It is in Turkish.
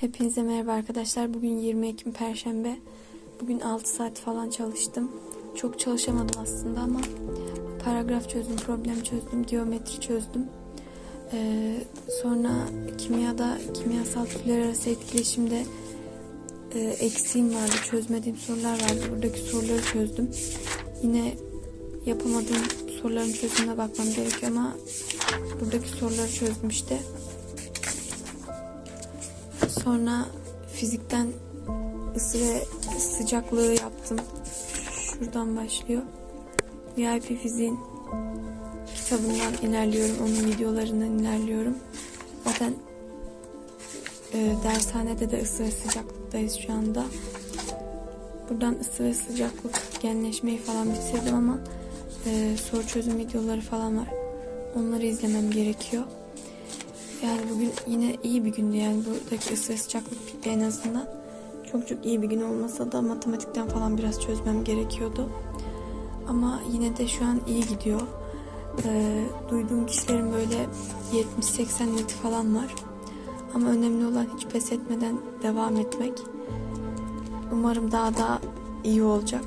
Hepinize merhaba arkadaşlar. Bugün 20 Ekim Perşembe. Bugün 6 saat falan çalıştım. Çok çalışamadım aslında ama paragraf çözdüm, problem çözdüm, geometri çözdüm. Ee, sonra kimyada, kimyasal türler arası etkileşimde e, eksiğim vardı. Çözmediğim sorular vardı. Buradaki soruları çözdüm. Yine yapamadığım soruların çözümüne bakmam gerekiyor ama buradaki soruları çözdüm işte. Sonra fizikten ısı ve sıcaklığı yaptım. Şuradan başlıyor. VIP fiziğin kitabından ilerliyorum. Onun videolarından ilerliyorum. Zaten e, dershanede de ısı ve sıcaklıktayız şu anda. Buradan ısı ve sıcaklık genleşmeyi falan bitirdim ama e, soru çözüm videoları falan var. Onları izlemem gerekiyor. Yani bugün yine iyi bir gündü yani buradaki ısı ve sıcaklık en azından. Çok çok iyi bir gün olmasa da matematikten falan biraz çözmem gerekiyordu. Ama yine de şu an iyi gidiyor. Ee, duyduğum kişilerin böyle 70-80 neti falan var. Ama önemli olan hiç pes etmeden devam etmek. Umarım daha da iyi olacak.